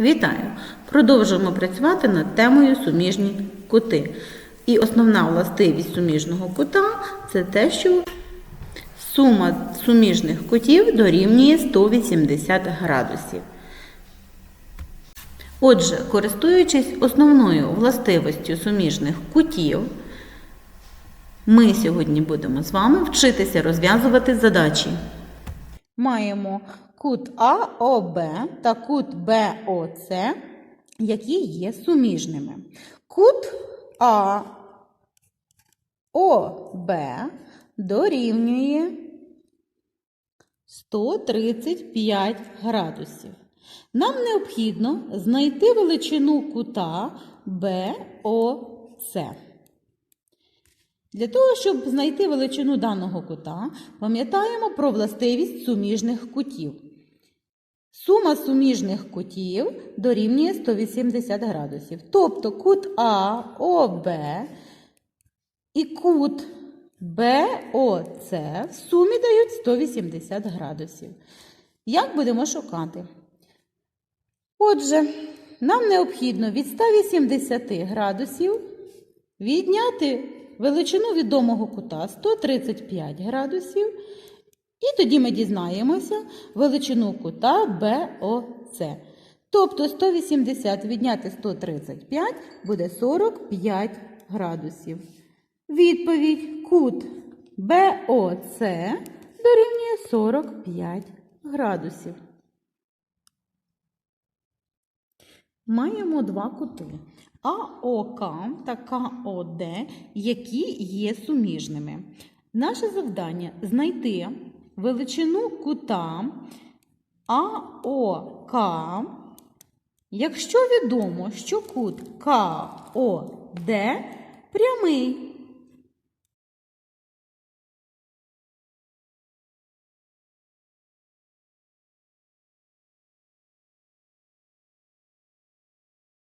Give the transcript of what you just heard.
Вітаю! Продовжуємо працювати над темою суміжні кути. І основна властивість суміжного кута це те, що сума суміжних кутів дорівнює 180 градусів. Отже, користуючись основною властивістю суміжних кутів, ми сьогодні будемо з вами вчитися розв'язувати задачі. Маємо кут АОБ та кут БОЦ, які є суміжними. Кут АОБ дорівнює 135 градусів. Нам необхідно знайти величину кута БОЦ. Для того, щоб знайти величину даного кута, пам'ятаємо про властивість суміжних кутів. Сума суміжних кутів дорівнює 180 градусів. Тобто кут АОБ і кут БОЦ в сумі дають 180 градусів. Як будемо шукати? Отже, нам необхідно від 180 градусів відняти величину відомого кута 135 градусів. І тоді ми дізнаємося величину кута БОЦ. Тобто 180 відняти 135 буде 45 градусів. Відповідь кут БОЦ дорівнює 45 градусів. Маємо два кути АОК та КОД, які є суміжними. Наше завдання знайти величину кута АОК, якщо відомо, що кут КОД прямий.